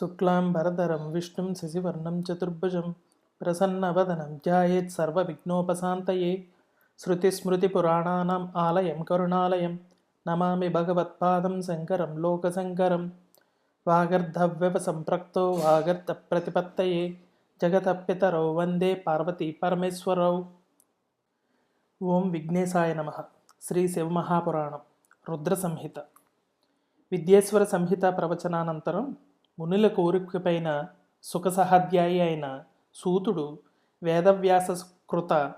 శుక్లాంబరధరం విష్ణుం శశివర్ణం చతుర్భుజం ప్రసన్నవదనం ధ్యాయేత్ సర్వవిఘ్నోపశాంతయే. శృతిస్మృతిపురాణానాం ఆలయం కరుణాలయం నమామి భగవత్పాదం శంకరం లోకశంకరం. వాగర్ధవ్యవ సంప్రక్తో వాగర్ధ ప్రతిపత్తయే జగతపితరౌ వందే పార్వతీ పరమేశ్వరౌ. ఓం విఘ్నేశాయ నమ. శ్రీ శివమహాపురాణం రుద్ర సంహిత. విద్యేశ్వర సంహిత ప్రవచనానంతరం మునుల కోరికపైన సుఖసహాధ్యాయి అయిన సూతుడు వేదవ్యాస కృత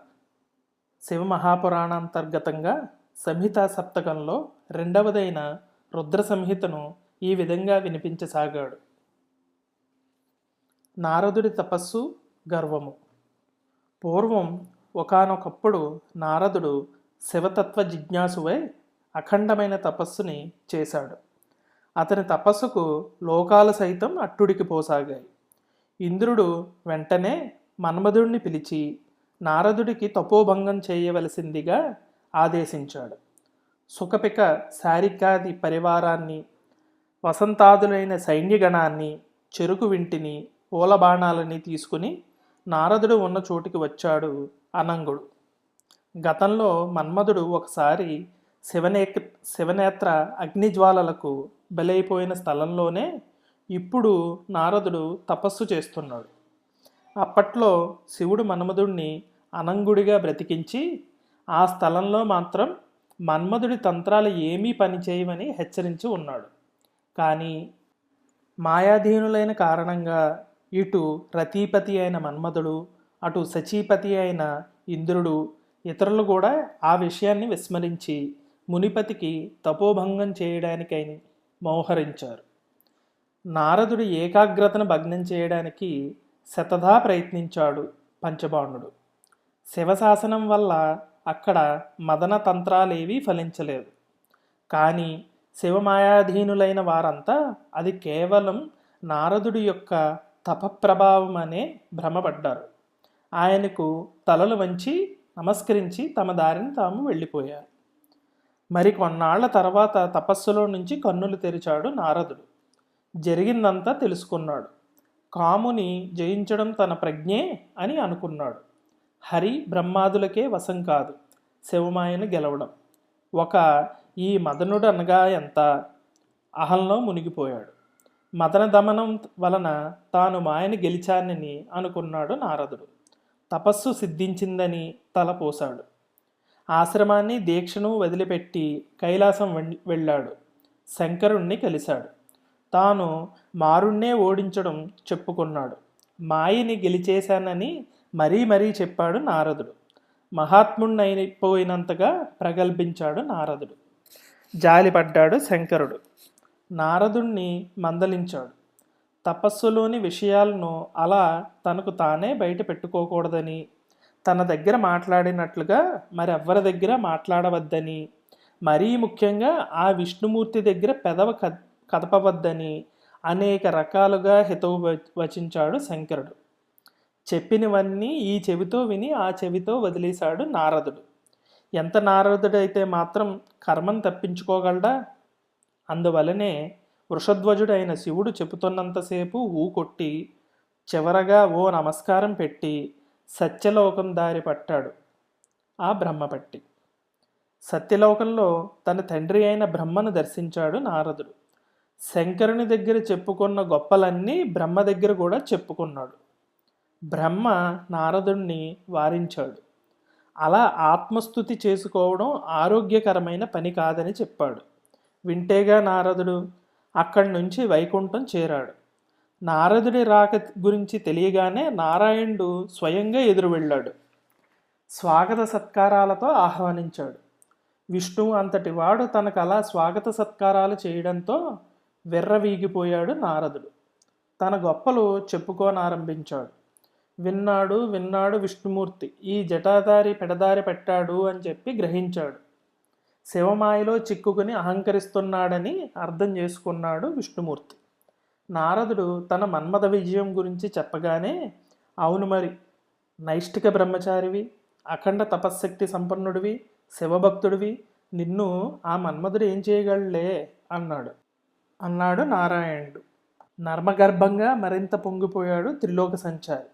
శివమహాపురాణాంతర్గతంగా సంహితా సప్తకంలో రెండవదైన రుద్ర సంహితను ఈ విధంగా వినిపించసాగాడు. నారదుడి తపస్సు గర్వము. పూర్వం ఒకానొకప్పుడు నారదుడు శివతత్వ జిజ్ఞాసువై అఖండమైన తపస్సుని చేశాడు. అతని తపస్సుకు లోకాలు సైతం అట్టుడికి పోసాగాయి. ఇంద్రుడు వెంటనే మన్మధుడిని పిలిచి నారదుడికి తపోభంగం చేయవలసిందిగా ఆదేశించాడు. సుఖపిక శారికాది పరివారాన్ని వసంతాదులైన సైన్యగణాన్ని చెరుకు వింటిని పూలబాణాలని తీసుకుని నారదుడు ఉన్న చోటికి వచ్చాడు అనంగుడు. గతంలో మన్మధుడు ఒకసారి శివనే శివనేత్ర అగ్నిజ్వాలలకు బలైపోయిన స్థలంలోనే ఇప్పుడు నారదుడు తపస్సు చేస్తున్నాడు. అప్పట్లో శివుడు మన్మధుడిని అనంగుడిగా బ్రతికించి ఆ స్థలంలో మాత్రం మన్మధుడి తంత్రాలు ఏమీ పనిచేయమని హెచ్చరించి ఉన్నాడు. కానీ మాయాధీనులైన కారణంగా ఇటు రతీపతి అయిన మన్మధుడు అటు సచీపతి అయిన ఇంద్రుడు ఇతరులు కూడా ఆ విషయాన్ని విస్మరించి మునిపతికి తపోభంగం చేయడానికైనా మోహరించారు. నారదుడి ఏకాగ్రతను భగ్నం చేయడానికి శతధా ప్రయత్నించాడు పంచబాణుడు శివశాసనం వల్ల అక్కడ మదన తంత్రాలేవీ ఫలించలేదు. కానీ శివమాయాధీనులైన వారంతా అది కేవలం నారదుడి యొక్క తపప్రభావం అనే భ్రమపడ్డారు. ఆయనకు తలలు వంచి నమస్కరించి తమ దారిని తాము వెళ్ళిపోయారు. మరి కొన్నాళ్ళ తర్వాత తపస్సులో నుంచి కన్నులు తెరిచాడు నారదుడు. జరిగిందంతా తెలుసుకున్నాడు. కాముని జయించడం తన ప్రజ్ఞే అని అనుకున్నాడు. హరి బ్రహ్మాదులకే వశం కాదు శివమాయను గెలవడం. ఒక ఈ మదనుడు అనగా ఎంత? అహంలో మునిగిపోయాడు. మదన దమనం వలన తాను మాయను గెలిచానని అనుకున్నాడు నారదుడు. తపస్సు సిద్ధించిందని తలపోశాడు ఆశ్రమాన్ని దీక్షను వదిలిపెట్టి కైలాసం వెళ్ళాడు. శంకరుణ్ణి కలిశాడు. తాను మారుణ్ణే ఓడించడం చెప్పుకున్నాడు. మాయని గెలిచేశానని మరీ మరీ చెప్పాడు నారదుడు. మహాత్ముణ్ణైపోయినంతగా ప్రగల్భించాడు నారదుడు. జాలిపడ్డాడు శంకరుడు. నారదుణ్ణి మందలించాడు. తపస్సులోని విషయాలను అలా తనకు తానే బయట పెట్టుకోకూడదని తన దగ్గర మాట్లాడినట్లుగా మరెవ్వరి దగ్గర మాట్లాడవద్దని మరీ ముఖ్యంగా ఆ విష్ణుమూర్తి దగ్గర పెదవ కదపవద్దని అనేక రకాలుగా హితవు వచించాడు శంకరుడు. చెప్పినవన్నీ ఈ చెవితో విని ఆ చెవితో వదిలేశాడు నారదుడు. ఎంత నారదుడైతే మాత్రం కర్మను తప్పించుకోగలడా? అందువలనే వృషధ్వజుడైన శివుడు చెబుతున్నంతసేపు ఊకొట్టి చివరగా ఓ నమస్కారం పెట్టి సత్యలోకం దారి పట్టాడు ఆ బ్రహ్మపట్టి. సత్యలోకంలో తన తండ్రి అయిన బ్రహ్మను దర్శించాడు నారదుడు. శంకరుని దగ్గర చెప్పుకున్న గొప్పలన్నీ బ్రహ్మ దగ్గర కూడా చెప్పుకున్నాడు. బ్రహ్మ నారదుణ్ణి వారించాడు. అలా ఆత్మస్థుతి చేసుకోవడం ఆరోగ్యకరమైన పని కాదని చెప్పాడు. వింటేగా నారదుడు అక్కడి నుంచి వైకుంఠం చేరాడు. నారదుడి రాక గురించి తెలియగానే నారాయణుడు స్వయంగా ఎదురు వెళ్ళాడు. స్వాగత సత్కారాలతో ఆహ్వానించాడు. విష్ణువు అంతటి వాడు తనకు అలా స్వాగత సత్కారాలు చేయడంతో విర్రవీగిపోయాడు నారదుడు. తన గొప్పలు చెప్పుకోనారంభించాడు. విన్నాడు విన్నాడు విష్ణుమూర్తి ఈ జటాదారి పెడదారి పెట్టాడు అని చెప్పి గ్రహించాడు. శివమాయలో చిక్కుకుని అహంకరిస్తున్నాడని అర్థం చేసుకున్నాడు విష్ణుమూర్తి. నారదుడు తన మన్మథ విజయం గురించి చెప్పగానే అవును మరి నైష్టిక బ్రహ్మచారివి అఖండ తపశ్శక్తి సంపన్నుడివి శివభక్తుడివి నిన్ను ఆ మన్మధుడు ఏం చేయగలలే అన్నాడు. అన్నాడు నారాయణుడు. నర్మగర్భంగా మరింత పొంగిపోయాడు త్రిలోక సంచారి.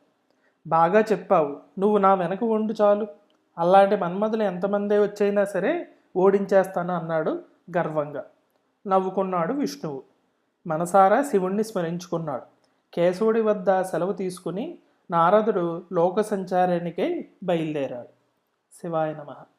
బాగా చెప్పావు నువ్వు నా వెనక వండు చాలు. అలాంటి మన్మధులు ఎంతమందే వచ్చైనా సరే ఓడించేస్తాను అన్నాడు గర్వంగా. నవ్వుకున్నాడు విష్ణువు. మనసారా శివుణ్ణి స్మరించుకున్నాడు. కేశవుడి వద్ద సెలవు తీసుకుని నారదుడు లోక సంచారానికై బయలుదేరాడు. శివాయ నమః.